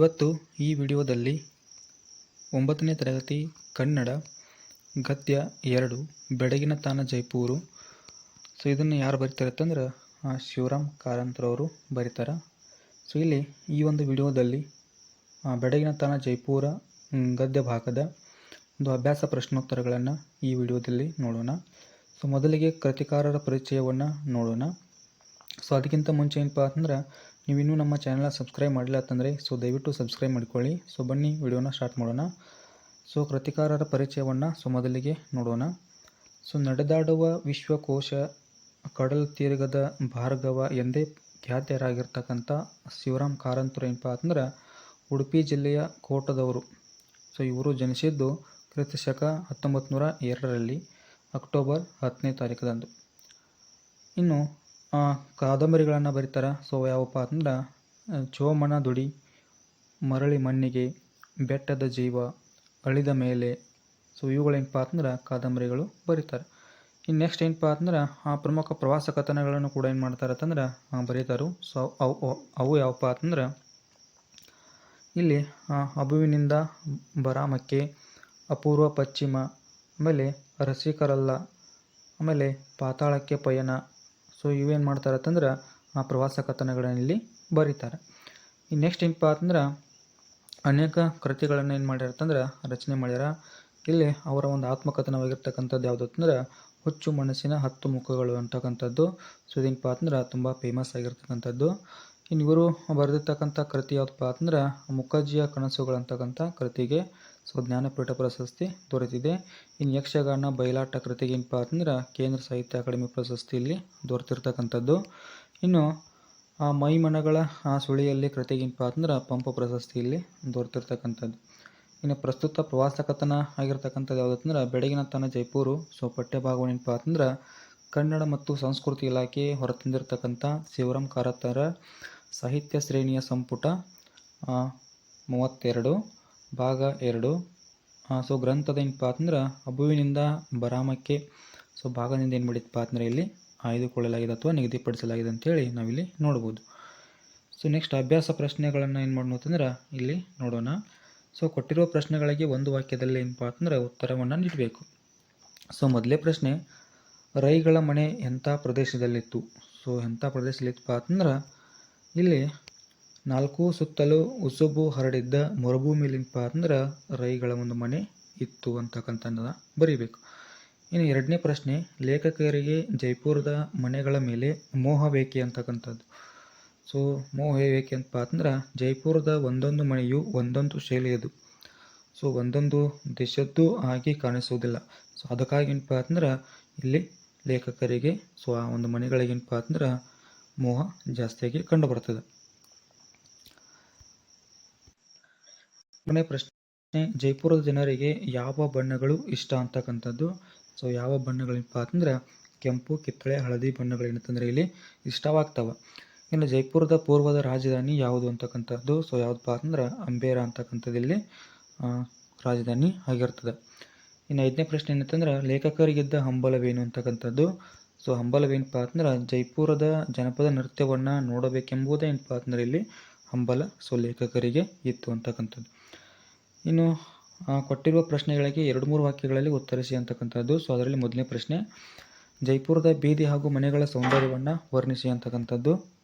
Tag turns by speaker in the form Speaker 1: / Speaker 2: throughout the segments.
Speaker 1: ಇವತ್ತು ಈ ವಿಡಿಯೋದಲ್ಲಿ ಒಂಬತ್ತನೇ ತರಗತಿ ಕನ್ನಡ ಗದ್ಯ ಎರಡು ಬೆಡಗಿನ ತಾನ ಜೈಪೂರು. ಸೊ ಇದನ್ನು ಯಾರು ಬರಿತಾರೆ ಆ, ಶಿವರಾಮ್ ಕಾರಂತರವರು ಬರೀತಾರೆ. ಸೊ ಇಲ್ಲಿ ಈ ಒಂದು ವಿಡಿಯೋದಲ್ಲಿ ಬೆಡಗಿನ ತಾನ ಜೈಪುರ ಗದ್ಯ ಭಾಗದ ಒಂದು ಅಭ್ಯಾಸ ಪ್ರಶ್ನೋತ್ತರಗಳನ್ನು ಈ ವಿಡಿಯೋದಲ್ಲಿ ನೋಡೋಣ. ಸೊ ಮೊದಲಿಗೆ ಕೃತಿಕಾರರ ಪರಿಚಯವನ್ನು ನೋಡೋಣ. ಸೊ ಅದಕ್ಕಿಂತ ಮುಂಚೆ ಏನಪ್ಪ ಅಂತಂದ್ರೆ ನೀವು ಇನ್ನೂ ನಮ್ಮ ಚಾನಲ್ನ ಸಬ್ಸ್ಕ್ರೈಬ್ ಮಾಡಿಲ್ಲ ಅಂತಂದರೆ, ಸೊ ದಯವಿಟ್ಟು ಸಬ್ಸ್ಕ್ರೈಬ್ ಮಾಡ್ಕೊಳ್ಳಿ. ಸೊ ಬನ್ನಿ, ವಿಡಿಯೋನ ಸ್ಟಾರ್ಟ್ ಮಾಡೋಣ. ಸೊ ಕೃತಿಕಾರರ ಪರಿಚಯವನ್ನು ಸೊ ಮೊದಲಿಗೆ ನೋಡೋಣ. ಸೊ ನಡೆದಾಡುವ ವಿಶ್ವಕೋಶ ಕಡಲ ತೀರ್ಗದ ಭಾರ್ಗವ ಎಂದೇ ಖ್ಯಾತರಾಗಿರ್ತಕ್ಕಂಥ ಶಿವರಾಮ್ ಕಾರಂತರು ಏನಪ್ಪ ಅಂತಂದ್ರೆ, ಉಡುಪಿ ಜಿಲ್ಲೆಯ ಕೋಟದವರು. ಸೊ ಇವರು ಜನಿಸಿದ್ದು ಕ್ರಿಸ್ತಶಕ ಹತ್ತೊಂಬತ್ತು ನೂರ ಎರಡರಲ್ಲಿ, ಅಕ್ಟೋಬರ್ ಹತ್ತನೇ ತಾರೀಕದಂದು ಇನ್ನು ಕಾದಂಬರಿಗಳನ್ನು ಬರೀತಾರೆ. ಸೊ ಯಾವಪ್ಪ ಅಂತಂದ್ರೆ ಆ, ಚೋಮನ ದುಡಿ ಮರಳಿ ಮಣ್ಣಿಗೆ ಬೆಟ್ಟದ ಜೀವ ಅಳಿದ ಮೇಲೆ. ಸೊ ಇವುಗಳೇನಪ್ಪ ಅಂದ್ರೆ ಕಾದಂಬರಿಗಳು ಬರೀತಾರೆ. ಇನ್ನು ನೆಕ್ಸ್ಟ್ ಏನಪ್ಪ ಅಂದ್ರೆ ಆ ಪ್ರಮುಖ ಪ್ರವಾಸ ಕಥನಗಳನ್ನು ಕೂಡ ಏನು ಮಾಡ್ತಾರೆ ಅಂತಂದ್ರೆ ಬರೀತಾರು. ಸೊ ಅವು ಅವು- ಯಾವಪ್ಪ ಅಂತಂದ್ರೆ ಇಲ್ಲಿ ಅಬುವಿನಿಂದ ಬರಾಮಕ್ಕೆ ಅಪೂರ್ವ ಪಶ್ಚಿಮ ಆಮೇಲೆ ರಸಿಕರಲ್ಲ ಆಮೇಲೆ ಪಾತಾಳಕ್ಕೆ ಪಯಣ ಸೊ ಇವೇನು ಮಾಡ್ತಾರೆ ಅಂತಂದ್ರೆ ಆ ಪ್ರವಾಸ ಕಥನಗಳನ್ನು ಇಲ್ಲಿ ಬರೀತಾರೆ. ಇನ್ನು ನೆಕ್ಸ್ಟ್ ಏನಪ್ಪ ಅಂತಂದ್ರೆ ಅನೇಕ ಕೃತಿಗಳನ್ನು ಏನು ಮಾಡ್ಯಾರ ಅಂತಂದ್ರೆ ರಚನೆ ಮಾಡ್ಯಾರ. ಇಲ್ಲಿ ಅವರ ಒಂದು ಆತ್ಮಕಥನವಾಗಿರ್ತಕ್ಕಂಥದ್ದು ಯಾವುದು ಅಂತಂದ್ರೆ ಹುಚ್ಚು ಮನಸ್ಸಿನ ಹತ್ತು ಮುಖಗಳು ಅಂತಕ್ಕಂಥದ್ದು. ಸೊ ಇದೇನಪ್ಪ ಅಂತಂದ್ರೆ ತುಂಬ ಫೇಮಸ್ ಆಗಿರ್ತಕ್ಕಂಥದ್ದು. ಇನ್ನು ಇವರು ಬರೆದಿರ್ತಕ್ಕಂಥ ಕೃತಿ ಯಾವುದಪ್ಪ ಅಂತಂದ್ರೆ ಮುಖರ್ಜಿಯ ಕನಸುಗಳಂತಕ್ಕಂಥ ಕೃತಿಗೆ ಸೊ ಜ್ಞಾನಪೀಠ ಪ್ರಶಸ್ತಿ ದೊರೆತಿದೆ. ಇನ್ನು ಯಕ್ಷಗಾನ, ಬಯಲಾಟ ಕೃತಿಗೆ ಏನಪ್ಪ ಅಂತಂದ್ರೆ ಕೇಂದ್ರ ಸಾಹಿತ್ಯ ಅಕಾಡೆಮಿ ಪ್ರಶಸ್ತಿ ಇಲ್ಲಿ ದೊರೆತಿರ್ತಕ್ಕಂಥದ್ದು. ಇನ್ನು, ಆ ಮೈಮನಗಳ, ಆ ಸುಳಿಯಲ್ಲಿ ಕೃತಿಗೆ ಏನಪ್ಪ ಅಂತಂದ್ರೆ ಪಂಪ ಪ್ರಶಸ್ತಿ ಇಲ್ಲಿ ದೊರೆತಿರ್ತಕ್ಕಂಥದ್ದು. ಇನ್ನು ಪ್ರಸ್ತುತ ಪ್ರವಾಸ ಕಥನ ಆಗಿರ್ತಕ್ಕಂಥದ್ದು ಯಾವುದಂದ್ರೆ ಬೆಳಗಿನ ತನ ಜೈಪುರು ಸೊ ಪಠ್ಯ ಏನಪ್ಪ ಅಂತಂದ್ರೆ ಕನ್ನಡ ಮತ್ತು ಸಂಸ್ಕೃತಿ ಇಲಾಖೆ ಹೊರತಂದಿರತಕ್ಕಂಥ ಶಿವರಾಮ್ ಕಾರತರ ಸಾಹಿತ್ಯ ಶ್ರೇಣಿಯ ಸಂಪುಟ ಮೂವತ್ತೆರಡು. ಭಾಗ ಎರಡು. ಸೊ ಗ್ರಂಥದ ಏನಪ್ಪ ಅಂತಂದ್ರೆ ಅಬುವಿನಿಂದ ಬರಾಮಕ್ಕೆ. ಸೊ ಭಾಗದಿಂದ ಏನು ಮಾಡಿದಪ್ಪ ಅಂದ್ರೆ ಇಲ್ಲಿ ಆಯ್ದುಕೊಳ್ಳಲಾಗಿದೆ ಅಥವಾ ನಿಗದಿಪಡಿಸಲಾಗಿದೆ ಅಂತೇಳಿ ನಾವಿಲ್ಲಿ ನೋಡ್ಬೋದು. ಸೊ ನೆಕ್ಸ್ಟ್ ಅಭ್ಯಾಸ ಪ್ರಶ್ನೆಗಳನ್ನು ಏನು ಮಾಡೋಣ ಅಂತಂದ್ರೆ ಇಲ್ಲಿ ನೋಡೋಣ. ಸೊ ಕೊಟ್ಟಿರುವ ಪ್ರಶ್ನೆಗಳಿಗೆ ಒಂದು ವಾಕ್ಯದಲ್ಲಿ ಏನಪ್ಪ ಅಂತಂದ್ರೆ ಉತ್ತರವನ್ನು ನೀಡಬೇಕು. ಸೊ ಮೊದಲೇ ಪ್ರಶ್ನೆ, ರೈಗಳ ಮನೆ ಎಂಥ ಪ್ರದೇಶದಲ್ಲಿತ್ತು? ಸೊ ಎಂಥ ಪ್ರದೇಶದಲ್ಲಿತ್ತಪ್ಪ ಅಂತಂದ್ರೆ ಇಲ್ಲಿ ನಾಲ್ಕು ಸುತ್ತಲೂ ಉಸುಬು ಹರಡಿದ್ದ ಮರುಭೂಮಿಲಿಂಪ ಅಂದ್ರೆ ರೈಗಳ ಒಂದು ಮನೆ ಇತ್ತು ಅಂತಕ್ಕಂಥದ್ದನ್ನ ಬರೀಬೇಕು. ಇನ್ನು ಎರಡನೇ ಪ್ರಶ್ನೆ, ಲೇಖಕರಿಗೆ ಜೈಪುರದ ಮನೆಗಳ ಮೇಲೆ ಮೋಹ ಬೇಕೆ ಅಂತಕ್ಕಂಥದ್ದು. ಸೊ ಮೋಹ ಬೇಕೆ ಅಂತಪ್ಪ ಅಂದ್ರೆ ಜೈಪುರದ ಒಂದೊಂದು ಮನೆಯು ಒಂದೊಂದು ಶೈಲಿಯದು. ಸೊ ಒಂದೊಂದು ದೇಶದ್ದು ಆಗಿ ಕಾಣಿಸುವುದಿಲ್ಲ. ಸೊ ಅದಕ್ಕಾಗಿ ಏನಪ್ಪ ಅಂತಂದ್ರೆ ಇಲ್ಲಿ ಲೇಖಕರಿಗೆ ಸೊ ಆ ಒಂದು ಮನೆಗಳಿಗೆ ಏನಪ್ಪ ಅಂತಂದ್ರೆ ಮೋಹ ಜಾಸ್ತಿಯಾಗಿ ಕಂಡು ಬರ್ತದೆ ಮನೆ ಪ್ರಶ್ನೆ, ಜೈಪುರದ ಜನರಿಗೆ ಯಾವ ಬಣ್ಣಗಳು ಇಷ್ಟ ಅಂತಕ್ಕಂಥದ್ದು? ಸೊ ಯಾವ ಬಣ್ಣಗಳೇನಪ್ಪ ಅಂತಂದ್ರೆ, ಕೆಂಪು, ಕಿತ್ತಳೆ, ಹಳದಿ ಬಣ್ಣಗಳು ಏನಂತಂದ್ರೆ ಇಲ್ಲಿ ಇಷ್ಟವಾಗ್ತವೆ. ಇನ್ನು ಜೈಪುರದ ಪೂರ್ವದ ರಾಜಧಾನಿ ಯಾವುದು ಅಂತಕ್ಕಂಥದ್ದು? ಸೊ ಯಾವುದಪ್ಪ ಅಂತಂದ್ರೆ, ಅಂಬೇರ ಅಂತಕ್ಕಂಥದ್ದು ಇಲ್ಲಿ ರಾಜಧಾನಿ ಆಗಿರ್ತದೆ. ಇನ್ನು ಐದನೇ ಪ್ರಶ್ನೆ ಏನಂತಂದ್ರೆ, ಲೇಖಕರಿಗಿದ್ದ ಹಂಬಲವೇನು ಅಂತಕ್ಕಂಥದ್ದು? ಸೊ ಹಂಬಲವೇನಪ್ಪ ಅಂತಂದ್ರೆ, ಜೈಪುರದ ಜನಪದ ನೃತ್ಯವನ್ನು ನೋಡಬೇಕೆಂಬುದೇ ಏನಪ್ಪ ಅಂತಂದ್ರೆ ಇಲ್ಲಿ ಹಂಬಲ. ಸೊ ಲೇಖಕರಿಗೆ ಇತ್ತು ಅಂತಕ್ಕಂಥದ್ದು. ಇನ್ನು ಕೊಟ್ಟಿರುವ ಪ್ರಶ್ನೆಗಳಿಗೆ ಎರಡು ಮೂರು ವಾಕ್ಯಗಳಲ್ಲಿ ಉತ್ತರಿಸಿ ಅಂತಕ್ಕಂಥದ್ದು. ಸೊ, ಅದರಲ್ಲಿ ಮೊದಲನೇ ಪ್ರಶ್ನೆ, ಜೈಪುರದ ಬೀದಿ ಹಾಗೂ ಮನೆಗಳ ಸೌಂದರ್ಯವನ್ನು ವರ್ಣಿಸಿ ಅಂತಕ್ಕಂಥದ್ದು.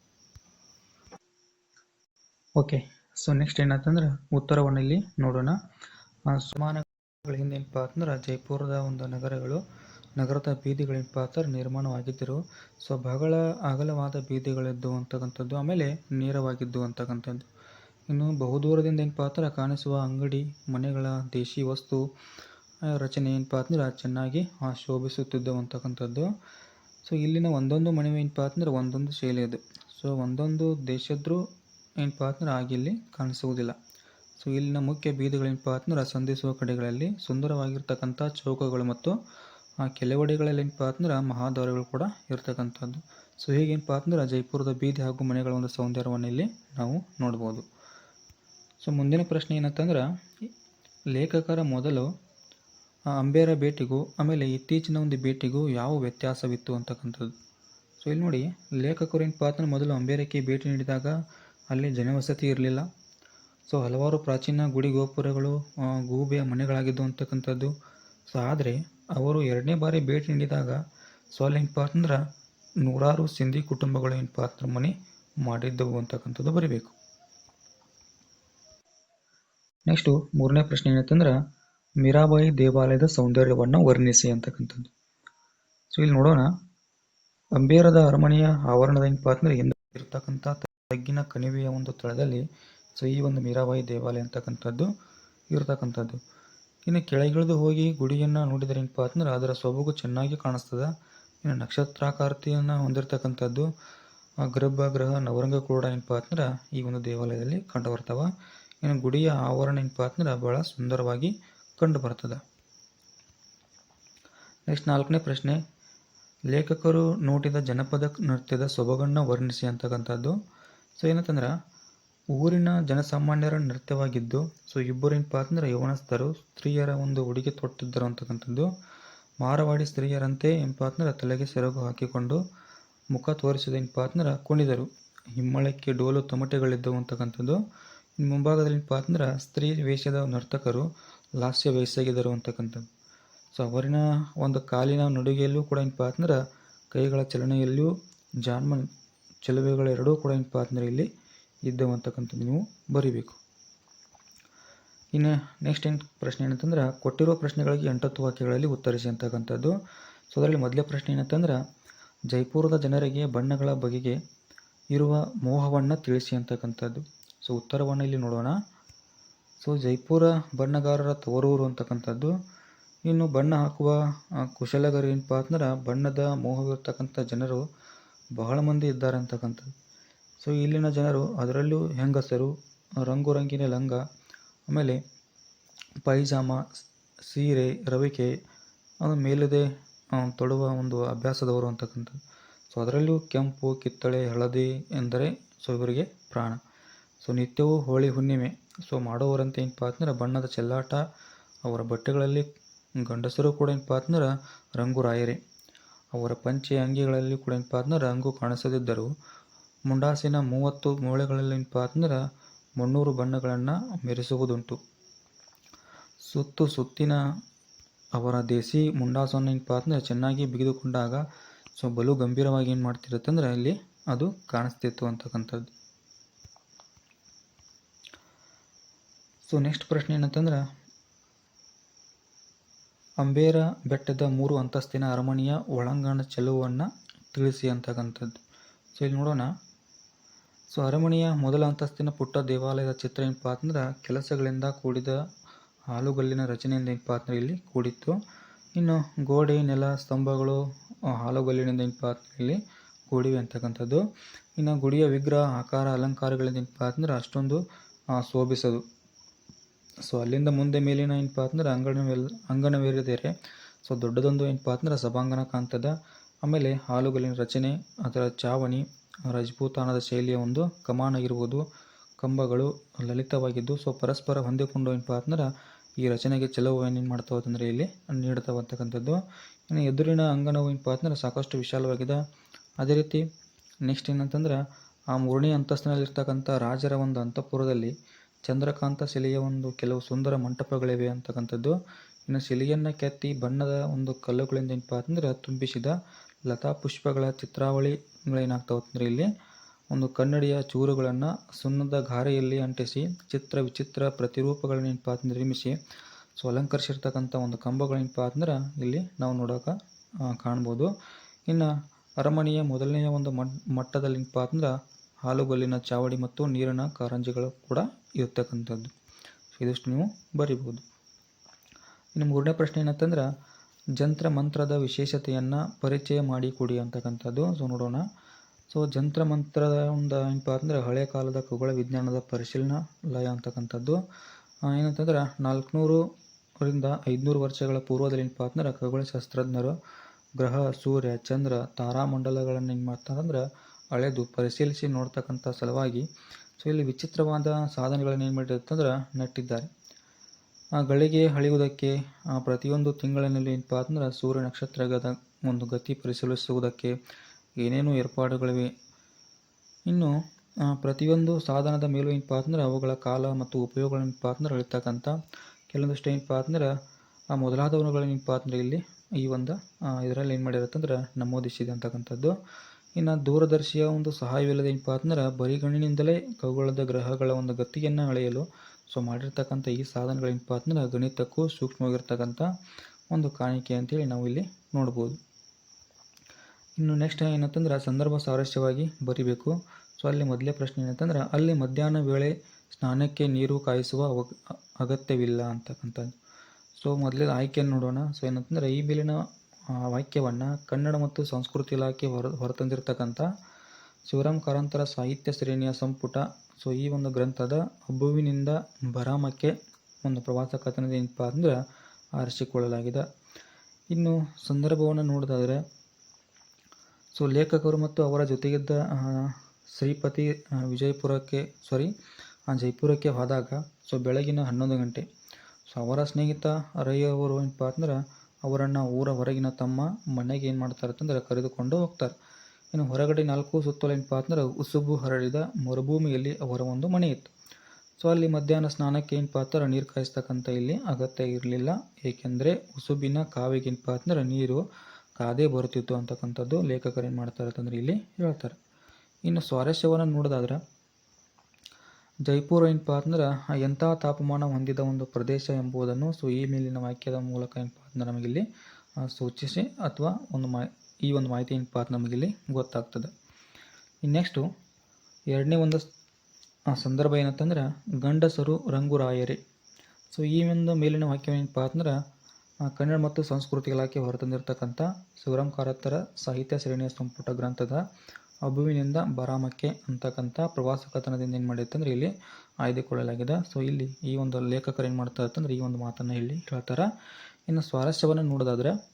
Speaker 1: ಓಕೆ, ಸೊ, ನೆಕ್ಸ್ಟ್ ಏನಂತಂದ್ರೆ ಉತ್ತರವನ್ನು ಇಲ್ಲಿ ನೋಡೋಣ. ಸುಮಾನಗಳ ಶತಮಾನಗಳ ಹಿಂದೆ ಏನಪ್ಪ ಅಂತಂದ್ರೆ ಜೈಪುರದ ಒಂದು ನಗರಗಳು, ನಗರದ ಬೀದಿಗಳೇನಪ್ಪ ಅಂತಂದ್ರೆ ನಿರ್ಮಾಣವಾಗಿದ್ದರು. ಸೊ, ಬಹಳ ಅಗಲವಾದ ಬೀದಿಗಳಿದ್ದು ಅಂತಕ್ಕಂಥದ್ದು, ಆಮೇಲೆ ನೇರವಾಗಿದ್ದು ಅಂತಕ್ಕಂಥದ್ದು. ಇನ್ನು ಬಹುದೂರದಿಂದ ಏನಪ್ಪಾ ಅಂತಂದ್ರೆ ಕಾಣಿಸುವ ಅಂಗಡಿ, ಮನೆಗಳ ದೇಶಿ ವಸ್ತು ರಚನೆ ಏನಪ್ಪಾ ಅಂತಂದ್ರೆ ಚೆನ್ನಾಗಿ ಶೋಭಿಸುತ್ತಿದ್ದವು ಅಂತಕ್ಕಂಥದ್ದು. ಸೊ ಇಲ್ಲಿನ ಒಂದೊಂದು ಮನೆ ಏನಪ್ಪಾ ಅಂತಂದ್ರೆ ಒಂದೊಂದು ಶೈಲಿಯದು ಸೊ ಒಂದೊಂದು ದೇಶದ್ರು ಏನಪ್ಪಾ ಅಂತಂದ್ರೆ ಆಗಿಲ್ಲಿ ಕಾಣಿಸುವುದಿಲ್ಲ. ಸೊ ಇಲ್ಲಿನ ಮುಖ್ಯ ಬೀದಿಗಳೇನಪ್ಪ ಅಂತಂದ್ರೆ ಸಂಧಿಸುವ ಕಡೆಗಳಲ್ಲಿ ಸುಂದರವಾಗಿರ್ತಕ್ಕಂಥ ಚೌಕಗಳು ಮತ್ತು, ಆ ಕೆಲವೆಡೆಗಳಲ್ಲಿ ಏನಪ್ಪ ಅಂತಂದ್ರೆ ಮಹಾದ್ವಾರಗಳು ಕೂಡ ಇರ್ತಕ್ಕಂಥದ್ದು. ಸೊ ಹೇಗೇನಪ್ಪ ಅಂತಂದ್ರೆ ಜೈಪುರದ ಬೀದಿ ಹಾಗೂ ಮನೆಗಳ ಒಂದು ಸೌಂದರ್ಯವನ್ನು ಇಲ್ಲಿ ನಾವು ನೋಡ್ಬೋದು. ಸೊ ಮುಂದಿನ ಪ್ರಶ್ನೆ ಏನಂತಂದ್ರೆ, ಲೇಖಕರ ಮೊದಲು ಅಂಬೇರ ಭೇಟಿಗೂ, ಆಮೇಲೆ ಇತ್ತೀಚಿನ ಒಂದು ಭೇಟಿಗೂ ಯಾವ ವ್ಯತ್ಯಾಸವಿತ್ತು ಅಂತಕ್ಕಂಥದ್ದು. ಸೊ ಇಲ್ಲಿ ನೋಡಿ, ಲೇಖಕರು ಏನು ಪಾತ್ರ ಮೊದಲು ಅಂಬೇರಕ್ಕೆ ಭೇಟಿ ನೀಡಿದಾಗ ಅಲ್ಲಿ ಜನವಸತಿ ಇರಲಿಲ್ಲ. ಸೊ ಹಲವಾರು ಪ್ರಾಚೀನ ಗುಡಿ ಗೋಪುರಗಳು ಗೂಬೆಯ ಮನೆಗಳಾಗಿದ್ದು ಅಂತಕ್ಕಂಥದ್ದು. ಸೊ ಆದರೆ ಅವರು ಎರಡನೇ ಬಾರಿ ಭೇಟಿ ನೀಡಿದಾಗ ಸೊ ಅಲ್ಲಿ ಏನಪ್ಪ ಅಂತಂದ್ರೆ ನೂರಾರು ಸಿಂಧಿ ಕುಟುಂಬಗಳು ಏನು ಪಾತ್ರ ಮನೆ ಮಾಡಿದ್ದವು ಅಂತಕ್ಕಂಥದ್ದು ಬರಿಬೇಕು. ನೆಕ್ಸ್ಟು ಮೂರನೇ ಪ್ರಶ್ನೆ ಏನಂತಂದ್ರೆ, ಮೀರಾಬಾಯಿ ದೇವಾಲಯದ ಸೌಂದರ್ಯವನ್ನು ವರ್ಣಿಸಿ ಅಂತಕ್ಕಂಥದ್ದು. ಸೊ ಇಲ್ಲಿ ನೋಡೋಣ. ಅಂಬೇರದ ಅರಮನೆಯ ಆವರಣದ ಏನಪ್ಪ ಅಂದ್ರೆ ಹಿಂದೆ ಇರ್ತಕ್ಕಂಥ ತಗ್ಗಿನ ಕಣಿವೆಯ ಒಂದು ತಳದಲ್ಲಿ ಸೊ ಈ ಒಂದು ಮೀರಾಬಾಯಿ ದೇವಾಲಯ ಅಂತಕ್ಕಂಥದ್ದು ಇರತಕ್ಕಂಥದ್ದು. ಇನ್ನು ಕೆಳಗಿಳಿದು ಹೋಗಿ ಗುಡಿಯನ್ನು ನೋಡಿದರೆ ಏನಪ್ಪ ಅಂದ್ರೆ ಅದರ ಸೊಬಗು ಚೆನ್ನಾಗಿ ಕಾಣಿಸ್ತದೆ. ಇನ್ನು ನಕ್ಷತ್ರಾಕಾರತಿಯನ್ನು ಹೊಂದಿರತಕ್ಕಂಥದ್ದು ಗರ್ಭಗೃಹ ನವರಂಗ ಕೂಡ ಏನಪ್ಪ ಅಂದ್ರೆ ಈ ಒಂದು ದೇವಾಲಯದಲ್ಲಿ ಕಂಡು ಬರ್ತಾವ. ಇನ್ನು ಗುಡಿಯ ಆವರಣ ಏನಪ್ಪ ಅಂತಂದ್ರೆ ಬಹಳ ಸುಂದರವಾಗಿ ಕಂಡು ಬರ್ತದೆ. ನೆಕ್ಸ್ಟ್ ನಾಲ್ಕನೇ ಪ್ರಶ್ನೆ, ಲೇಖಕರು ನೋಟಿದ ಜನಪದ ನೃತ್ಯದ ಸೊಬಗನ್ನು ವರ್ಣಿಸಿ ಅಂತಕ್ಕಂಥದ್ದು. ಸೊ ಏನಂತಂದ್ರೆ, ಊರಿನ ಜನಸಾಮಾನ್ಯರ ನೃತ್ಯವಾಗಿದ್ದು ಸೊ ಇಬ್ಬರು ಏನಪ್ಪ ಅಂದ್ರೆ ಯೌವನಸ್ಥರು, ಸ್ತ್ರೀಯರ ಒಂದು ಉಡುಗೆ ತೊಟ್ಟಿದ್ದರು ಅಂತಕ್ಕಂಥದ್ದು. ಮಾರವಾಡಿ ಸ್ತ್ರೀಯರಂತೆ ಏನಪ್ಪ ಅಂತಂದ್ರೆ ತಲೆಗೆ ಸೆರಗು ಹಾಕಿಕೊಂಡು ಮುಖ ತೋರಿಸಿದ ಏನಪ್ಪ ಅಂತಂದ್ರೆ ಕುಣಿದರು. ಹಿಮ್ಮಳಕ್ಕೆ ಡೋಲು ತಮಟೆಗಳಿದ್ದವು ಅಂತಕ್ಕಂಥದ್ದು. ಮುಂಭಾಗದಲ್ಲಿ ಏನಪ್ಪ ಅಂದ್ರೆ ಸ್ತ್ರೀ ವೇಷದ ನರ್ತಕರು ಲಾಸ್ಯ ವಯಸ್ಸಾಗಿದ್ದರು ಅಂತಕ್ಕಂಥದ್ದು. ಸೊ ಅವರಿನ ಒಂದು ಕಾಲಿನ ನಡುಗೆಯಲ್ಲೂ ಕೂಡ ಏನಪ್ಪ ಅಂದ್ರೆ ಕೈಗಳ ಚಲನೆಯಲ್ಲಿಯೂ ಜಾನ್ಮನ್ ಚಲುವೆಗಳೆರಡೂ ಕೂಡ ಏನಪ್ಪ ಅಂದ್ರೆ ಇಲ್ಲಿ ಇದ್ದವು ಅಂತಕ್ಕಂಥದ್ದು ನೀವು ಬರಿಬೇಕು. ಇನ್ನು ನೆಕ್ಸ್ಟ್ ಏನು ಪ್ರಶ್ನೆ ಏನಂತಂದ್ರೆ ಕೊಟ್ಟಿರುವ ಪ್ರಶ್ನೆಗಳಿಗೆ ಎಂಟತ್ತು ವಾಕ್ಯಗಳಲ್ಲಿ ಉತ್ತರಿಸಿ ಅಂತಕ್ಕಂಥದ್ದು. ಸೊ ಅದರಲ್ಲಿ ಮೊದಲೇ ಪ್ರಶ್ನೆ ಏನಂತಂದ್ರೆ ಜೈಪುರದ ಜನರಿಗೆ ಬಣ್ಣಗಳ ಬಗೆಗೆ ಇರುವ ಮೋಹವನ್ನು ತಿಳಿಸಿ ಅಂತಕ್ಕಂಥದ್ದು. ಸೊ ಉತ್ತರವನ್ನು ಇಲ್ಲಿ ನೋಡೋಣ. ಸೊ ಜೈಪುರ ಬಣ್ಣಗಾರರ ತವರೂರು ಅಂತಕ್ಕಂಥದ್ದು. ಇನ್ನು ಬಣ್ಣ ಹಾಕುವ ಕುಶಲಗಾರರು ಕುಶಲಗರು ಏನಪ್ಪ ಅಂದ್ರೆ ಬಣ್ಣದ ಮೋಹವಿರ್ತಕ್ಕಂಥ ಜನರು ಬಹಳ ಮಂದಿ ಇದ್ದಾರೆ ಅಂತಕ್ಕಂಥದ್ದು. ಸೊ ಇಲ್ಲಿನ ಜನರು ಅದರಲ್ಲೂ ಹೆಂಗಸರು ರಂಗು ರಂಗಿನ ಲಂಗ, ಆಮೇಲೆ ಪೈಜಾಮ ಸೀರೆ, ರವಿಕೆ, ಅದು ಮೇಲದೆ ತೊಡುವ ಒಂದು ಅಭ್ಯಾಸದವರು ಅಂತಕ್ಕಂಥದ್ದು. ಸೊ ಅದರಲ್ಲೂ ಕೆಂಪು, ಕಿತ್ತಳೆ, ಹಳದಿ ಎಂದರೆ ಸೊ ಇವರಿಗೆ ಪ್ರಾಣ. ಸೊ ನಿತ್ಯವೂ ಹೋಳಿ ಹುಣ್ಣಿಮೆ. ಸೊ ಮಾಡೋವರಂತ ಏನಪ್ಪ ಅಂದ್ರೆ ಬಣ್ಣದ ಚೆಲ್ಲಾಟ, ಅವರ ಬಟ್ಟೆಗಳಲ್ಲಿ ಗಂಡಸರು ಕೂಡ ಏನಪ್ಪ ಅಂದ್ರೆ ರಂಗು ರಾಯರಿ. ಅವರ ಪಂಚೆ ಅಂಗಿಗಳಲ್ಲಿ ಕೂಡ ಏನಪ್ಪ ಅಂದ್ರೆ ರಂಗು ಕಾಣಿಸದಿದ್ದರು. ಮುಂಡಾಸಿನ ಮೂವತ್ತು ಮೂಳೆಗಳಲ್ಲಿ ಏನಪ್ಪ ಅಂದ್ರೆ ಮುನ್ನೂರು ಬಣ್ಣಗಳನ್ನು ಮೆರೆಸುವುದುಂಟು. ಸುತ್ತು ಸುತ್ತಿನ ಅವರ ದೇಸಿ ಮುಂಡಾಸವನ್ನು ಏನಪ್ಪ ಅಂದ್ರೆ ಚೆನ್ನಾಗಿ ಬಿಗಿದುಕೊಂಡಾಗ, ಸೊ ಬಲು ಗಂಭೀರವಾಗಿ ಏನು ಮಾಡ್ತಿರುತ್ತಂದ್ರೆ ಇಲ್ಲಿ ಅದು ಕಾಣಿಸ್ತಿತ್ತು ಅಂತಕ್ಕಂಥದ್ದು. ಸೊ ನೆಕ್ಸ್ಟ್ ಪ್ರಶ್ನೆ ಏನಂತಂದ್ರೆ, ಅಂಬೇರ ಬೆಟ್ಟದ ಮೂರು ಅಂತಸ್ತಿನ ಅರಮನೆಯ ಒಳಾಂಗಣ ಚೆಲುವನ್ನು ತಿಳಿಸಿ ಅಂತಕ್ಕಂಥದ್ದು ಸೊ ಇಲ್ಲಿ ನೋಡೋಣ. ಸೊ ಅರಮನೆಯ ಮೊದಲ ಅಂತಸ್ತಿನ ಪುಟ್ಟ ದೇವಾಲಯದ ಚಿತ್ರ ಏನಪ್ಪ ಅಂದ್ರೆ ಕೆಲಸಗಳಿಂದ ಕೂಡಿದ ಹಾಲುಗಲ್ಲಿನ ರಚನೆಯಿಂದ ಏನಪ್ಪ ಅಂದ್ರೆ ಇಲ್ಲಿ ಕೂಡಿತ್ತು. ಇನ್ನು ಗೋಡೆ, ನೆಲ, ಸ್ತಂಭಗಳು ಹಾಲುಗಲ್ಲಿನಿಂದ ಏನಪ್ಪ ಅಂದ್ರೆ ಇಲ್ಲಿ ಕೂಡಿವೆ ಅಂತಕ್ಕಂಥದ್ದು. ಇನ್ನು ಗುಡಿಯ ವಿಗ್ರಹ, ಆಕಾರ, ಅಲಂಕಾರಗಳಿಂದ ಏನಪ್ಪ ಅಂದ್ರೆ ಅಷ್ಟೊಂದು ಶೋಭಿಸದು. ಸೊ ಅಲ್ಲಿಂದ ಮುಂದೆ ಮೇಲಿನ ಏನಪ್ಪ ಅಂದ್ರೆ ಅಂಗಣವೆಲ್ ಅಂಗಣವೇರಿದರೆ. ಸೊ ದೊಡ್ಡದೊಂದು ಏನಪ್ಪ ಅಂದ್ರೆ ಸಭಾಂಗಣ ಕಾಣ್ತದ. ಆಮೇಲೆ ಹಾಲುಗಲಿನ ರಚನೆ, ಅದರ ಚಾವಣಿ, ರಜಪೂತಾನದ ಶೈಲಿಯ ಒಂದು ಕಮಾನಾಗಿರುವುದು ಕಂಬಗಳು ಲಲಿತವಾಗಿದ್ದು ಸೊ ಪರಸ್ಪರ ಹೊಂದಿಕೊಂಡು ಏನಪ್ಪ ಅಂದ್ರೆ ಈ ರಚನೆಗೆ ಚೆಲವು ಏನೇನು ಮಾಡ್ತಾವೆ ಅಂದ್ರೆ ಇಲ್ಲಿ ನೀಡ್ತಾವಂತಕ್ಕಂಥದ್ದು ಇನ್ನು ಎದುರಿನ ಅಂಗಣವು ಏನಪ್ಪ ಅಂದ್ರೆ ಸಾಕಷ್ಟು ವಿಶಾಲವಾಗಿದೆ. ಅದೇ ರೀತಿ ನೆಕ್ಸ್ಟ್ ಏನಂತಂದ್ರೆ, ಆ ಮೂರನೇ ಅಂತಸ್ತಿನಲ್ಲಿರ್ತಕ್ಕಂಥ ರಾಜರ ಒಂದು ಅಂತಃಪುರದಲ್ಲಿ ಚಂದ್ರಕಾಂತ ಶಿಲೆಯ ಒಂದು ಕೆಲವು ಸುಂದರ ಮಂಟಪಗಳಿವೆ ಅಂತಕ್ಕಂಥದ್ದು. ಇನ್ನು ಶಿಲೆಯನ್ನು ಕೆತ್ತಿ ಬಣ್ಣದ ಒಂದು ಕಲ್ಲುಗಳಿಂದ ಏನಪ್ಪ ಅಂತಂದ್ರೆ ತುಂಬಿಸಿದ ಲತಾ ಪುಷ್ಪಗಳ ಚಿತ್ರಾವಳಿಗಳೇನಾಗ್ತಾವೆ ಅಂದರೆ ಇಲ್ಲಿ ಒಂದು ಕನ್ನಡಿಯ ಚೂರುಗಳನ್ನು ಸುಣ್ಣದ ಗಾರೆಯಲ್ಲಿ ಅಂಟಿಸಿ ಚಿತ್ರ ವಿಚಿತ್ರ ಪ್ರತಿರೂಪಗಳನ್ನ ಏನಪ್ಪ ಅಂದ್ರೆ ನಿರ್ಮಿಸಿ ಸೊ ಅಲಂಕರಿಸಿರ್ತಕ್ಕಂಥ ಒಂದು ಕಂಬಗಳೇನಪ್ಪ ಅಂದ್ರೆ ಇಲ್ಲಿ ನಾವು ನೋಡೋಕೆ ಕಾಣ್ಬೋದು. ಇನ್ನು ಅರಮನೆಯ ಮೊದಲನೆಯ ಒಂದು ಮಟ್ ಮಟ್ಟದಲ್ಲಿ ಏನಪ್ಪ ಅಂದ್ರೆ ಹಾಲುಗಲ್ಲಿನ ಚಾವಡಿ ಮತ್ತು ನೀರಿನ ಕಾರಂಜಿಗಳು ಕೂಡ ಇರ್ತಕ್ಕಂಥದ್ದು. ಇದಿಷ್ಟು ನೀವು ಬರಿಬೋದು. ಇನ್ನು ಮೂರನೇ ಪ್ರಶ್ನೆ ಏನಂತಂದ್ರೆ, ಜಂತ್ರ ಮಂತ್ರದ ವಿಶೇಷತೆಯನ್ನು ಪರಿಚಯ ಮಾಡಿಕೊಡಿ ಅಂತಕ್ಕಂಥದ್ದು. ಸೊ ನೋಡೋಣ. ಸೊ ಜಂತ್ರ ಮಂತ್ರದ ಒಂದು ಏನಪ್ಪ ಅಂದರೆ, ಹಳೆ ಕಾಲದ ಖಗೋಳ ವಿಜ್ಞಾನದ ಪರಿಶೀಲನಾ ಲಯ ಅಂತಕ್ಕಂಥದ್ದು. ಏನಂತಂದ್ರೆ ನಾಲ್ಕುನೂರರಿಂದ ಐದುನೂರು ವರ್ಷಗಳ ಪೂರ್ವದಲ್ಲಿ ಏನಪ್ಪ ಅಂದ್ರೆ ಖಗೋಳಶಾಸ್ತ್ರಜ್ಞರು ಗ್ರಹ, ಸೂರ್ಯ, ಚಂದ್ರ, ತಾರಾಮಂಡಲಗಳನ್ನು ಏನು ಮಾಡ್ತಾರಂದ್ರೆ ಅಳೆದು ಪರಿಶೀಲಿಸಿ ನೋಡ್ತಕ್ಕಂಥ ಸಲುವಾಗಿ ಸೊ ಇಲ್ಲಿ ವಿಚಿತ್ರವಾದ ಸಾಧನೆಗಳನ್ನು ಏನು ಮಾಡಿರುತ್ತಂದ್ರೆ ನೆಟ್ಟಿದ್ದಾರೆ. ಆ ಗಳಿಗೆ ಅಳೆಯುವುದಕ್ಕೆ, ಆ ಪ್ರತಿಯೊಂದು ತಿಂಗಳಿನಲ್ಲಿ ಏನಪ್ಪ ಅಂದ್ರೆ ಸೂರ್ಯ ನಕ್ಷತ್ರಗದ ಒಂದು ಗತಿ ಪರಿಶೀಲಿಸುವುದಕ್ಕೆ ಏನೇನು ಏರ್ಪಾಡುಗಳಿವೆ. ಇನ್ನು ಪ್ರತಿಯೊಂದು ಸಾಧನದ ಮೇಲೂ ಏನಪ್ಪ ಅಂದ್ರೆ ಅವುಗಳ ಕಾಲ ಮತ್ತು ಉಪಯೋಗಗಳೇನಪ್ಪ ಅಂದ್ರೆ ಹೇಳ್ತಕ್ಕಂಥ ಕೆಲವೊಂದಿಷ್ಟು ಏನಪ್ಪ ಅಂದ್ರೆ, ಆ ಮೊದಲಾದವುಗಳೇನಪ್ಪ ಅಂದ್ರೆ ಇಲ್ಲಿ ಈ ಒಂದು ಇದರಲ್ಲಿ ಏನು ಮಾಡಿರುತ್ತಂದ್ರೆ ನಮೂದಿಸಿದೆ ಅಂತಕ್ಕಂಥದ್ದು. ಇನ್ನು ದೂರದರ್ಶಿಯ ಒಂದು ಸಹಾಯವಿಲ್ಲದೆ ಏನಪ್ಪ ಅಂದ್ರೆ ಬರಿಗಣ್ಣಿನಿಂದಲೇ ಖಗೋಳದ ಗ್ರಹಗಳ ಒಂದು ಗತಿಯನ್ನು ಅಳೆಯಲು ಸೊ ಮಾಡಿರ್ತಕ್ಕಂಥ ಈ ಸಾಧನಗಳೇನಪ್ಪ ಅಂದ್ರೆ ಗಣಿತಕ್ಕೂ ಸೂಕ್ಷ್ಮವಾಗಿರ್ತಕ್ಕಂಥ ಒಂದು ಕಾಣಿಕೆ ಅಂತೇಳಿ ನಾವು ಇಲ್ಲಿ ನೋಡ್ಬೋದು. ಇನ್ನು ನೆಕ್ಸ್ಟ್ ಏನಂತಂದ್ರೆ ಸಂದರ್ಭ ಸಾರಸ್ಯವಾಗಿ ಬರಿಬೇಕು. ಸೊ ಅಲ್ಲಿ ಮೊದಲೇ ಪ್ರಶ್ನೆ ಏನಂತಂದ್ರೆ ಅಲ್ಲಿ ಮಧ್ಯಾಹ್ನ ವೇಳೆ ಸ್ನಾನಕ್ಕೆ ನೀರು ಕಾಯಿಸುವ ಅಗತ್ಯವಿಲ್ಲ ಅಂತಕ್ಕಂಥದ್ದು. ಸೊ ಮೊದಲೇ ಆಯ್ಕೆಯನ್ನು ನೋಡೋಣ. ಸೊ ಏನಂತಂದ್ರೆ ಈ ಮೇಲಿನ ವಾಕ್ಯವನ್ನು ಕನ್ನಡ ಮತ್ತು ಸಂಸ್ಕೃತಿ ಇಲಾಖೆ ಹೊರ, ಹೊರತಂದಿರತಕ್ಕಂಥ ಶಿವರಾಮ್ ಕಾರಂತರ ಸಾಹಿತ್ಯ ಶ್ರೇಣಿಯ ಸಂಪುಟ. ಸೊ ಈ ಒಂದು ಗ್ರಂಥದ ಅಬ್ಬುವಿನಿಂದ ಬರಾಮಕ್ಕೆ ಒಂದು ಪ್ರವಾಸ ಕಥನದ ಏನಪ್ಪ ಅಂದ್ರೆ ಆರಿಸಿಕೊಳ್ಳಲಾಗಿದೆ. ಇನ್ನು ಸಂದರ್ಭವನ್ನು ನೋಡೋದಾದ್ರೆ ಸೊ ಲೇಖಕರು ಮತ್ತು ಅವರ ಜೊತೆಗಿದ್ದ ಶ್ರೀಪತಿ ವಿಜಯಪುರಕ್ಕೆ ಸಾರಿ ಜೈಪುರಕ್ಕೆ ಹೋದಾಗ ಸೊ ಬೆಳಗಿನ ಹನ್ನೊಂದು ಗಂಟೆ. ಸೊ ಅವರ ಸ್ನೇಹಿತ ರೈ ಅವರು ಏನಪ್ಪ ಅಂದ್ರೆ ಅವರನ್ನು ಊರ ಹೊರಗಿನ ತಮ್ಮ ಮನೆಗೆ ಏನು ಮಾಡ್ತಾರೆ ಅಂತಂದ್ರೆ ಕರೆದುಕೊಂಡು ಹೋಗ್ತಾರೆ. ಇನ್ನು ಹೊರಗಡೆ ನಾಲ್ಕು ಸುತ್ತಲೂ ಏನಪ್ಪ ಅಂದ್ರೆ ಉಸುಬು ಹರಡಿದ ಮರುಭೂಮಿಯಲ್ಲಿ ಅವರ ಒಂದು ಮನೆ ಇತ್ತು. ಸೊ ಅಲ್ಲಿ ಮಧ್ಯಾಹ್ನ ಸ್ನಾನಕ್ಕೆ ಏನಪ್ಪ ಅಂದ್ರೆ ನೀರು ಕಾಯಿಸ್ತಕ್ಕಂಥ ಇಲ್ಲಿ ಅಗತ್ಯ ಇರಲಿಲ್ಲ. ಏಕೆಂದರೆ ಉಸುಬಿನ ಕಾವಿಗೆ ಏನಪ್ಪ ಅಂದ್ರೆ ನೀರು ಕಾದೇ ಬರುತ್ತಿತ್ತು ಅಂತಕ್ಕಂಥದ್ದು ಲೇಖಕರು ಏನು ಮಾಡ್ತಾರೆ ಅಂತಂದ್ರೆ ಇಲ್ಲಿ ಹೇಳ್ತಾರೆ. ಇನ್ನು ಸ್ವಾರಸ್ಯವನ್ನು ನೋಡೋದಾದ್ರೆ ಜೈಪುರ ಏನಪ್ಪ ಅಂದ್ರೆ ಎಂಥ ತಾಪಮಾನ ಹೊಂದಿದ ಒಂದು ಪ್ರದೇಶ ಎಂಬುದನ್ನು ಸೊ ಈ ಮೇಲಿನ ವಾಕ್ಯದ ಮೂಲಕ ಏನಪ್ಪ ಅಂದ್ರೆ ನಮಗಿಲ್ಲಿ ಸೂಚಿಸಿ ಅಥವಾ ಒಂದು ಮಾ, ಈ ಒಂದು ಮಾಹಿತಿ ಏನಪ್ಪ ಅಂದ್ರೆ ನಮಗಿಲ್ಲಿ ಗೊತ್ತಾಗ್ತದೆ. ನೆಕ್ಸ್ಟು, ಎರಡನೇ ಒಂದು ಸಂದರ್ಭ ಏನಂತಂದ್ರೆ ಗಂಡಸರು ರಂಗುರಾಯರಿ. ಸೊ ಈ ಒಂದು ಮೇಲಿನ ವಾಕ್ಯ ಏನಪ್ಪ ಅಂದ್ರೆ ಕನ್ನಡ ಮತ್ತು ಸಂಸ್ಕೃತಿ ಇಲಾಖೆ ಹೊರತಂದಿರತಕ್ಕಂಥ ಶಿವರಾಮ್ ಸಾಹಿತ್ಯ ಶ್ರೇಣಿಯ ಸಂಪುಟ ಗ್ರಂಥದ ಅಬ್ಬುವಿನಿಂದ ಬರಾಮಕ್ಕೆ ಅಂತಕ್ಕಂಥ ಪ್ರವಾಸ ಕಥನದಿಂದ ಏನು ಮಾಡಿರುತ್ತೆ ಅಂದ್ರೆ ಇಲ್ಲಿ ಆಯ್ದುಕೊಳ್ಳಲಾಗಿದೆ. ಸೊ ಇಲ್ಲಿ ಈ ಒಂದು ಲೇಖಕರು ಏನು ಮಾಡ್ತಾರೆ ಅಂತಂದ್ರೆ ಈ ಒಂದು ಮಾತನ್ನು ಇಲ್ಲಿ ಹೇಳ್ತಾರೆ. ಇನ್ನು ಸ್ವಾರಸ್ಯವನ್ನು ನೋಡೋದಾದ್ರೆ,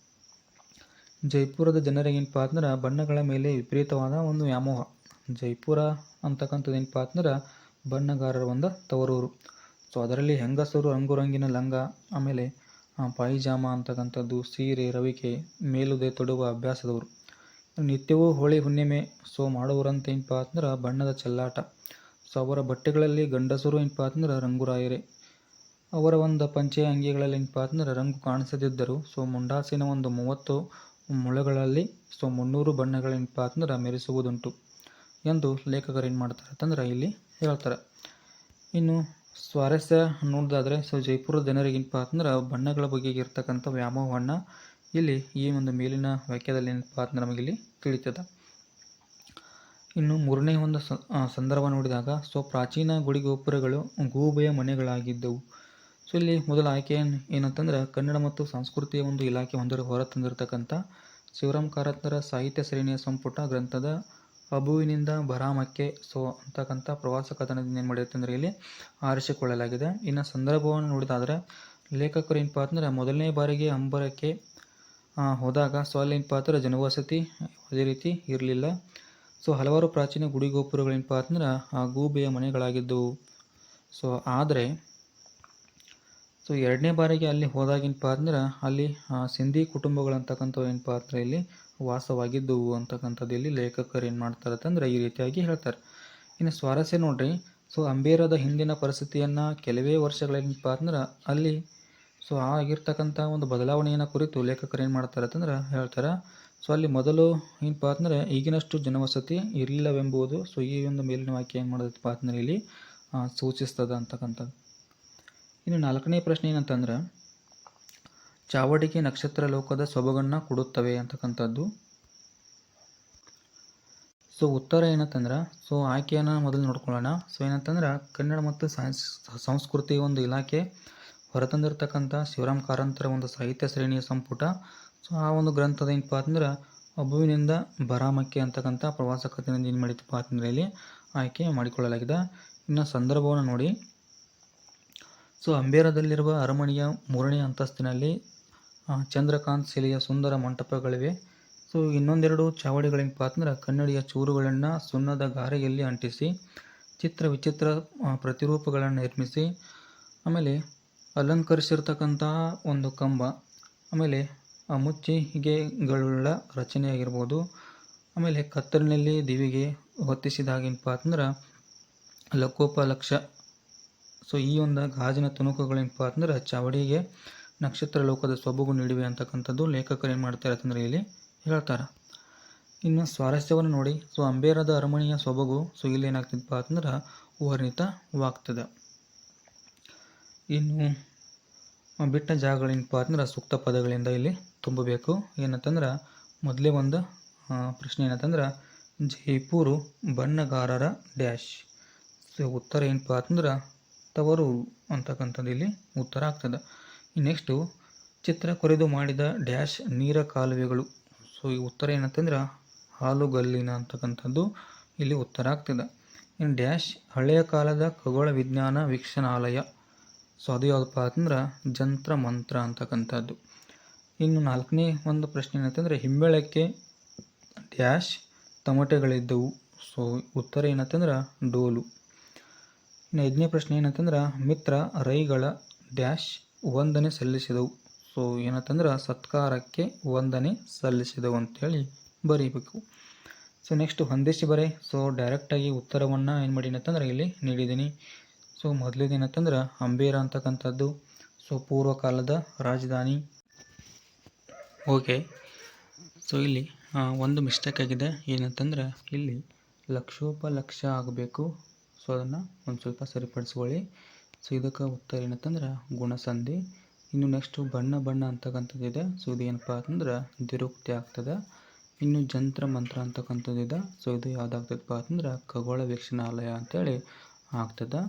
Speaker 1: ಜೈಪುರದ ಜನರಿಗೆ ಏನಪ್ಪ ಅಂದ್ರೆ ಬಣ್ಣಗಳ ಮೇಲೆ ವಿಪರೀತವಾದ ಒಂದು ವ್ಯಾಮೋಹ. ಜೈಪುರ ಅಂತಕ್ಕಂಥದ್ದು ಏನಪ್ಪ ಅಂದ್ರೆ ಬಣ್ಣಗಾರರ ಒಂದು ತವರೂರು. ಸೊ ಅದರಲ್ಲಿ ಹೆಂಗಸರು, ರಂಗುರಂಗಿನ ಲಂಗ, ಆಮೇಲೆ ಪಾಯಿಜಾಮ ಅಂತಕ್ಕಂಥದ್ದು, ಸೀರೆ, ರವಿಕೆ ಮೇಲುದೆ ತೊಡುವ ಅಭ್ಯಾಸದವರು. ನಿತ್ಯವೂ ಹೋಳಿ ಹುಣ್ಣಿಮೆ, ಸೊ ಮಾಡುವರಂತ ಏನಪ್ಪ ಅಂದ್ರೆ ಬಣ್ಣದ ಚೆಲ್ಲಾಟ. ಸೊ ಅವರ ಬಟ್ಟೆಗಳಲ್ಲಿ ಗಂಡಸರು ಏನಪ್ಪ ಅಂದ್ರೆ ರಂಗುರಾಯರೇ. ಅವರ ಒಂದು ಪಂಚೆ ಅಂಗಿಗಳಲ್ಲಿ ಏನಪ್ಪ ಅಂದ್ರೆ ರಂಗು ಕಾಣಿಸದಿದ್ದರು, ಸೊ ಮುಂಡಾಸಿನ ಒಂದು ಮೂವತ್ತು ಮೊಳೆಗಳಲ್ಲಿ, ಸೊ ಮುನ್ನೂರು ಬಣ್ಣಗಳೇನಪ್ಪ ಅಂದ್ರೆ ಮೆರೆಸುವುದುಂಟು ಎಂದು ಲೇಖಕರು ಏನು ಮಾಡ್ತಾರೆ ಅಂತಂದ್ರೆ ಇಲ್ಲಿ ಹೇಳ್ತಾರೆ. ಇನ್ನು ಸ್ವಾರಸ್ಯ ನೋಡೋದಾದರೆ ಸೊ ಜನರಿಗೆ ಏನಪ್ಪ ಅಂದ್ರೆ ಬಣ್ಣಗಳ ಬಗ್ಗೆ ಇರ್ತಕ್ಕಂಥ ವ್ಯಾಮೋಹವನ್ನು ಇಲ್ಲಿ ಈ ಒಂದು ಮೇಲಿನ ವಾಕ್ಯದಲ್ಲಿ ಏನಪ್ಪ ಅಂದ್ರೆ ನಮಗಿಲ್ಲಿ ತಿಳಿತದೆ. ಇನ್ನು ಮೂರನೇ ಒಂದು ಸಂದರ್ಭ ನೋಡಿದಾಗ, ಸೊ ಪ್ರಾಚೀನ ಗುಡಿ ಗೋಪುರಗಳು ಗೂಬೆಯ ಮನೆಗಳಾಗಿದ್ದವು. ಸೊ ಇಲ್ಲಿ ಮೊದಲ ಆಯ್ಕೆ ಏನ್, ಏನಂತಂದ್ರೆ, ಕನ್ನಡ ಮತ್ತು ಸಂಸ್ಕೃತಿಯ ಒಂದು ಇಲಾಖೆ ಹೊಂದಿರ ಹೊರತಂದಿರತಕ್ಕಂಥ ಶಿವರಾಮ್ ಕಾರತ್ನರ ಸಾಹಿತ್ಯ ಶ್ರೇಣಿಯ ಸಂಪುಟ ಗ್ರಂಥದ ಅಬುವಿನಿಂದ ಬರಾಮಕ್ಕೆ ಸೊ ಅಂತಕ್ಕಂಥ ಪ್ರವಾಸ ಕಥನದಿಂದ ಏನು ಮಾಡಿರುತ್ತೆ ಅಂದರೆ ಇಲ್ಲಿ ಆರಿಸಿಕೊಳ್ಳಲಾಗಿದೆ. ಇನ್ನು ಸಂದರ್ಭವನ್ನು ನೋಡಿದಾದ್ರೆ, ಲೇಖಕರು ಏನಪ್ಪ ಅಂತಂದ್ರೆ, ಮೊದಲನೇ ಬಾರಿಗೆ ಅಂಬರಕ್ಕೆ ಹೋದಾಗ ಸೊ ಪಾತ್ರ ಜನವಸತಿ ಅದೇ ರೀತಿ ಇರಲಿಲ್ಲ. ಸೊ ಹಲವಾರು ಪ್ರಾಚೀನ ಗುಡಿ ಗೋಪುರಗಳೇನಪ್ಪ ಅಂದ್ರೆ ಆ ಗೂಬೆಯ ಮನೆಗಳಾಗಿದ್ದವು. ಸೊ ಆದರೆ ಸೊ ಎರಡನೇ ಬಾರಿಗೆ ಅಲ್ಲಿ ಹೋದಾಗೇನಪ್ಪ ಅಂದ್ರೆ ಅಲ್ಲಿ ಸಿಂಧಿ ಕುಟುಂಬಗಳಂತಕ್ಕಂಥವು ಏನಪ್ಪ ಅಂದ್ರೆ ಇಲ್ಲಿ ವಾಸವಾಗಿದ್ದವು ಅಂತಕ್ಕಂಥದ್ದು ಇಲ್ಲಿ ಲೇಖಕರು ಏನು ಮಾಡ್ತಾರೆ ಅಂತಂದ್ರೆ ಈ ರೀತಿಯಾಗಿ ಹೇಳ್ತಾರೆ. ಇನ್ನು ಸ್ವಾರಸ್ಯ ನೋಡ್ರಿ. ಸೊ ಅಂಬೇರದ ಹಿಂದಿನ ಪರಿಸ್ಥಿತಿಯನ್ನು ಕೆಲವೇ ವರ್ಷಗಳೇನಪ್ಪ ಅಂದ್ರೆ ಅಲ್ಲಿ ಸೊ ಆಗಿರ್ತಕ್ಕಂಥ ಒಂದು ಬದಲಾವಣೆಯನ್ನು ಕುರಿತು ಲೇಖಕರು ಏನು ಮಾಡ್ತಾರೆ ಅಂತಂದ್ರೆ ಹೇಳ್ತಾರೆ. ಸೊ ಅಲ್ಲಿ ಮೊದಲು ಏನಪ್ಪ ಅಂತಂದರೆ ಈಗಿನಷ್ಟು ಜನವಸತಿ ಇರಲಿಲ್ಲವೆಂಬುದು ಸೊ ಈ ಒಂದು ಮೇಲಿನ ವಾಕ್ಯ ಏನು ಮಾಡೋದಪ್ಪ ಅಂದ್ರೆ ಇಲ್ಲಿ ಸೂಚಿಸ್ತದೆ ಅಂತಕ್ಕಂಥದ್ದು. ಇನ್ನು ನಾಲ್ಕನೇ ಪ್ರಶ್ನೆ ಏನಂತಂದ್ರೆ ಚಾವಡಿಕೆ ನಕ್ಷತ್ರ ಲೋಕದ ಸೊಬಗನ್ನು ಕೊಡುತ್ತವೆ ಅಂತಕ್ಕಂಥದ್ದು. ಸೊ ಉತ್ತರ ಏನಂತಂದ್ರೆ ಸೊ ಆಯ್ಕೆಯನ್ನು ಮೊದಲು ನೋಡ್ಕೊಳ್ಳೋಣ. ಸೊ ಏನಂತಂದ್ರೆ, ಕನ್ನಡ ಮತ್ತು ಸಂಸ್ಕೃತಿ ಒಂದು ಇಲಾಖೆ. ಹೊರತಂದಿರತಕ್ಕಂಥ ಶಿವರಾಮ್ ಕಾರಂತರ ಒಂದು ಸಾಹಿತ್ಯ ಶ್ರೇಣಿಯ ಸಂಪುಟ. ಸೊ, ಆ ಒಂದು ಗ್ರಂಥದ ಏನಪ್ಪ ಅಂದ್ರೆ ಅಬುವಿನಿಂದ ಬರಾಮಕ್ಕೆ ಅಂತಕ್ಕಂಥ ಪ್ರವಾಸ ಕಥೆಯಿಂದ ಏನು ಮಾಡಿತಪ್ಪ ಅಂತಂದ್ರೆ ಇಲ್ಲಿ ಆಯ್ಕೆ ಮಾಡಿಕೊಳ್ಳಲಾಗಿದೆ. ಇನ್ನು ಸಂದರ್ಭವನ್ನು ನೋಡಿ. ಸೊ, ಅಂಬೇರದಲ್ಲಿರುವ ಅರಮನೆಯ ಮೂರನೇ ಅಂತಸ್ತಿನಲ್ಲಿ ಚಂದ್ರಕಾಂತ್ ಶಿಲೆಯ ಸುಂದರ ಮಂಟಪಗಳಿವೆ. ಸೊ, ಇನ್ನೊಂದೆರಡು ಚಾವಡಿಗಳೇನಪ್ಪ ಅಂದ್ರೆ ಕನ್ನಡಿಯ ಚೂರುಗಳನ್ನು ಸುಣ್ಣದ ಗಾರೆಯಲ್ಲಿ ಅಂಟಿಸಿ, ಚಿತ್ರ ವಿಚಿತ್ರ ಪ್ರತಿರೂಪಗಳನ್ನು ನಿರ್ಮಿಸಿ, ಆಮೇಲೆ ಅಲಂಕರಿಸಿರ್ತಕ್ಕಂತಹ ಒಂದು ಕಂಬ. ಆಮೇಲೆ ಆ ಮುಚ್ಚಿಗೆಗಳುಳ್ಳ ರಚನೆಯಾಗಿರ್ಬೋದು. ಆಮೇಲೆ ಕತ್ತಲಿನಲ್ಲಿ ದಿವಿಗೆ ಹೊತ್ತಿಸಿದಾಗೇನಪ್ಪ ಅಂದ್ರೆ ಲಕೋಪಲಕ್ಷ. ಸೊ ಈ ಒಂದು ಗಾಜಿನ ತುಣುಕುಗಳೇನಪ್ಪ ಅಂದ್ರೆ ಚಾವಡಿಗೆ ನಕ್ಷತ್ರ ಲೋಕದ ಸೊಬಗು ನೀಡಿವೆ ಅಂತಕ್ಕಂಥದ್ದು ಲೇಖಕರು ಏನು ಮಾಡ್ತಾರೆ ಅಂತಂದ್ರೆ ಇಲ್ಲಿ ಹೇಳ್ತಾರೆ. ಇನ್ನು ಸ್ವಾರಸ್ಯವನ್ನು ನೋಡಿ. ಸೊ ಅಂಬೇರದ ಅರಮನೆಯ ಸೊಬಗು ಸೊ ಇಲ್ಲಿ ಏನಾಗ್ತದಪ್ಪ ಅಂತಂದ್ರೆ ವರ್ಣಿತವಾಗ್ತದೆ. ಇನ್ನು ಬಿಟ್ಟ ಜಾಗಗಳೇನಪ್ಪ ಅಂದ್ರೆ ಸೂಕ್ತ ಪದಗಳಿಂದ ಇಲ್ಲಿ ತುಂಬಬೇಕು. ಏನಂತಂದ್ರೆ, ಮೊದಲೇ ಒಂದು ಪ್ರಶ್ನೆ ಏನಂತಂದ್ರೆ, ಜೈಪುರು ಬಣ್ಣಗಾರರ ಡ್ಯಾಶ್. ಸೊ, ಉತ್ತರ ಏನಪ್ಪ ಅಂತಂದ್ರೆ, ತವರು ಅಂತಕ್ಕಂಥದ್ದು ಇಲ್ಲಿ ಉತ್ತರ ಆಗ್ತದೆ. ನೆಕ್ಸ್ಟು, ಚಿತ್ರ ಕೊರೆದು ಮಾಡಿದ ಡ್ಯಾಶ್ ನೀರ ಕಾಲುವೆಗಳು. ಸೊ, ಈ ಉತ್ತರ ಏನಂತಂದ್ರೆ, ಹಾಲುಗಲ್ಲಿನ ಅಂತಕ್ಕಂಥದ್ದು ಇಲ್ಲಿ ಉತ್ತರ ಆಗ್ತದೆ. ಇನ್ನು ಡ್ಯಾಶ್ ಹಳೆಯ ಕಾಲದ ಖಗೋಳ ವಿಜ್ಞಾನ ವೀಕ್ಷಣಾಲಯ. ಸೊ ಅದು ಯಾವುದಪ್ಪ ಅಂತಂದ್ರೆ ಜಂತ್ರ ಮಂತ್ರ ಅಂತಕ್ಕಂಥದ್ದು. ಇನ್ನು ನಾಲ್ಕನೇ ಒಂದು ಪ್ರಶ್ನೆ ಏನಂತಂದರೆ ಹಿಂಬೆಳಕ್ಕೆ ಡ್ಯಾಶ್ ತಮಟೆಗಳಿದ್ದವು. ಸೊ ಉತ್ತರ ಏನಂತಂದ್ರೆ, ಡೋಲು. ಇನ್ನು ಐದನೇ ಪ್ರಶ್ನೆ ಏನಂತಂದ್ರೆ, ಮಿತ್ರ ರೈಗಳ ಡ್ಯಾಶ್ ವಂದನೆ ಸಲ್ಲಿಸಿದವು. ಸೊ ಏನಂತಂದ್ರೆ, ಸತ್ಕಾರಕ್ಕೆ ವಂದನೆ ಸಲ್ಲಿಸಿದವು ಅಂತೇಳಿ ಬರೀಬೇಕು. ಸೊ ನೆಕ್ಸ್ಟ್ ಹೊಂದಿಸಿ ಬರೆ. ಸೊ ಡೈರೆಕ್ಟಾಗಿ ಉತ್ತರವನ್ನು ಏನು ಮಾಡಿ ಅಂತಂದ್ರೆ ಇಲ್ಲಿ ನೀಡಿದ್ದೀನಿ. ಸೊ ಮೊದಲೇದು ಏನಂತಂದ್ರೆ ಅಂಬೇರ ಅಂತಕ್ಕಂಥದ್ದು, ಸೊ ಪೂರ್ವ ಕಾಲದ ರಾಜಧಾನಿ. ಓಕೆ, ಸೊ ಇಲ್ಲಿ ಒಂದು ಮಿಸ್ಟೇಕ್ ಆಗಿದೆ. ಏನಂತಂದ್ರೆ ಇಲ್ಲಿ ಲಕ್ಷೋಪಲಕ್ಷ ಆಗಬೇಕು. ಸೊ ಅದನ್ನು ಒಂದು ಸ್ವಲ್ಪ ಸರಿಪಡಿಸ್ಕೊಳ್ಳಿ. ಸೊ ಇದಕ್ಕೆ ಉತ್ತರ ಏನಂತಂದ್ರೆ ಗುಣಸಂಧಿ. ಇನ್ನು ನೆಕ್ಸ್ಟು ಬಣ್ಣ ಬಣ್ಣ ಅಂತಕ್ಕಂಥದ್ದು ಇದೆ. ಸೊ ಇದು ಏನಪ್ಪ ಅಂತಂದ್ರೆ ದಿರುಕ್ತಿ ಆಗ್ತದೆ. ಇನ್ನು ಜಂತ್ರ ಮಂತ್ರ ಅಂತಕ್ಕಂಥದ್ದು ಇದೆ. ಸೊ ಇದು ಯಾವುದಾಗ್ತದಪ್ಪ ಅಂತಂದ್ರೆ ಖಗೋಳ ವೀಕ್ಷಣಾಲಯ ಅಂತೇಳಿ ಆಗ್ತದೆ.